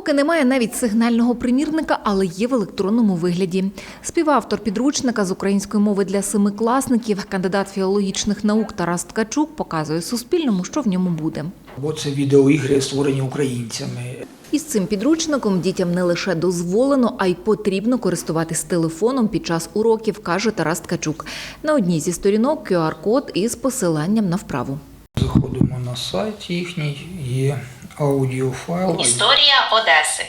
Поки немає навіть сигнального примірника, але є в електронному вигляді. Співавтор підручника з української мови для семикласників, кандидат філологічних наук Тарас Ткачук показує Суспільному, що в ньому буде. Бо це відеоігри створені українцями. Із цим підручником дітям не лише дозволено, а й потрібно користуватись телефоном під час уроків, каже Тарас Ткачук. На одній зі сторінок QR-код із посиланням на вправу. Заходимо на сайт їхній, є аудіофайл. Історія Одеси.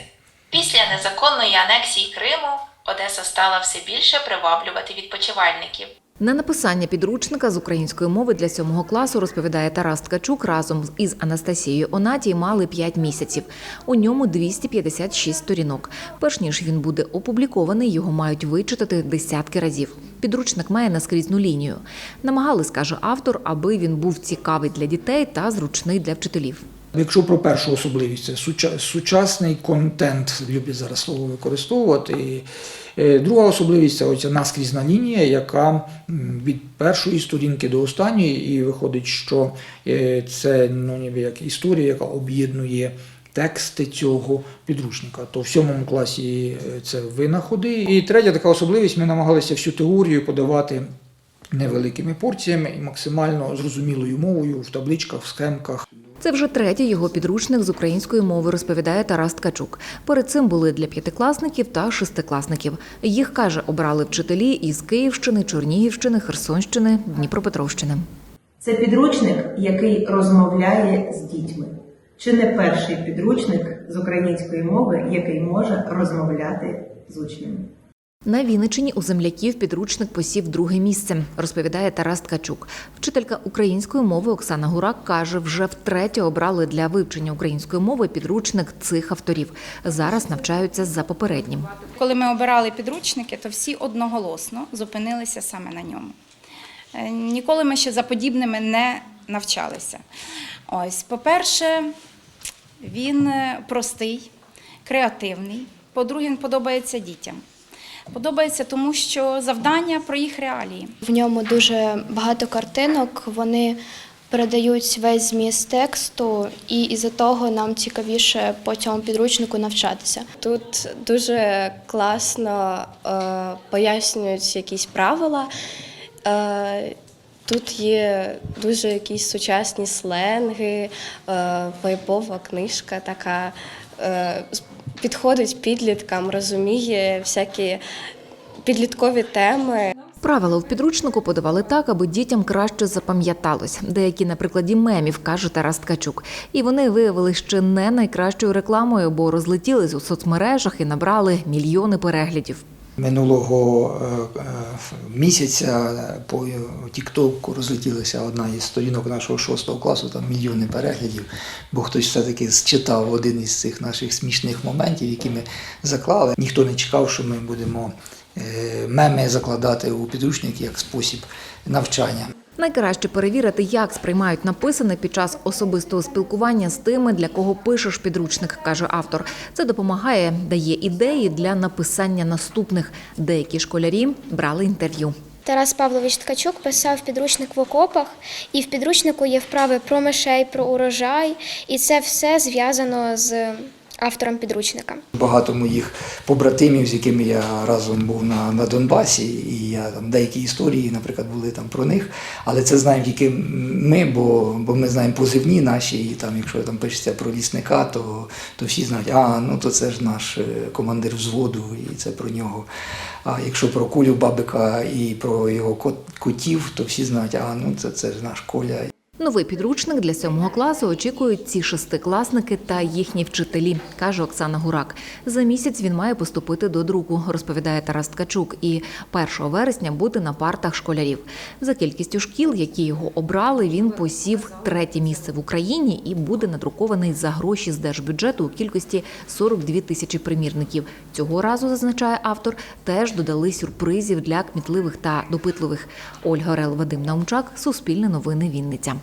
Після незаконної анексії Криму Одеса стала все більше приваблювати відпочивальників. На написання підручника з української мови для сьомого класу розповідає Тарас Ткачук разом із Анастасією Онатій мали 5 місяців. У ньому 256 сторінок. Перш ніж він буде опублікований, його мають вичитати десятки разів. Підручник має наскрізну лінію. Намагались, каже автор, аби він був цікавий для дітей та зручний для вчителів. Якщо про першу особливість, це сучасний контент, люблять зараз слово використовувати. Е, Друга особливість це оця наскрізна лінія, яка від першої сторінки до останньої, і виходить, що е, це ну, ніби як історія, яка об'єднує тексти цього підручника. То в сьомому класі е, це винаходи. І третя така особливість, ми намагалися всю теорію подавати невеликими порціями і максимально зрозумілою мовою в табличках, в схемках. Це вже третій його підручник з української мови, розповідає Тарас Ткачук. Перед цим були для п'ятикласників та шестикласників. Їх каже, обрали вчителі із Київщини, Чернігівщини, Херсонщини, Дніпропетровщини. Це підручник, який розмовляє з дітьми. Чи не перший підручник з української мови, який може розмовляти з учнями? На Вінничині у земляків підручник посів друге місце, розповідає Тарас Ткачук. Вчителька української мови Оксана Гурак каже, вже втретє обрали для вивчення української мови підручник цих авторів. Зараз навчаються за попереднім. Коли ми обирали підручники, то всі одноголосно зупинилися саме на ньому. Е, Ніколи ми ще за подібними не навчалися. Ось, по-перше, він е, простий, креативний. По-друге, він подобається дітям. Подобається тому, що завдання про їх реалії. В ньому дуже багато картинок, вони передають весь зміст тексту, і із-за того нам цікавіше по цьому підручнику навчатися. Тут дуже класно е, пояснюють якісь правила. Е, тут є дуже якісь сучасні сленги, е, вайбова книжка така. Підходить підліткам, розуміє всякі підліткові теми. Правила в підручнику подавали так, аби дітям краще запам'яталось. Деякі на прикладі мемів, каже Тарас Ткачук. І вони виявили ще не найкращою рекламою, бо розлетілись у соцмережах і набрали мільйони переглядів. Минулого е, е, місяця по Тіктоку розлетілася одна із сторінок нашого шостого класу, там мільйони переглядів, бо хтось все-таки зчитав один із цих наших смішних моментів, які ми заклали. Ніхто не чекав, що ми будемо е, меми закладати у підручник як спосіб навчання. Найкраще перевірити, як сприймають написане під час особистого спілкування з тими, для кого пишеш підручник, каже автор. Це допомагає, дає ідеї для написання наступних. Деякі школярі брали інтерв'ю. Тарас Павлович Ткачук писав підручник в окопах, і в підручнику є вправи про мишей, про урожай, і це все зв'язано з автором підручника. Багато моїх побратимів, з якими я разом був на, на Донбасі, і я там деякі історії, наприклад, були там про них. Але це знаємо тільки ми, бо, бо ми знаємо позивні наші, і там, якщо там пишеться про лісника, то, то всі знають, а ну то це ж наш е, командир взводу, і це про нього. А якщо про кулю бабика і про його кот- котів, то всі знають, а ну це, це ж наш коля. Новий підручник для сьомого класу очікують ці шестикласники та їхні вчителі, каже Оксана Гурак. За місяць він має поступити до друку, розповідає Тарас Ткачук, і 1 вересня бути на партах школярів. За кількістю шкіл, які його обрали, він посів третє місце в Україні і буде надрукований за гроші з держбюджету у кількості 42 тисячі примірників. Цього разу зазначає автор, теж додали сюрпризів для кмітливих та допитливих. Ольга Орел, Вадим Наумчак, Суспільне новини Вінниця.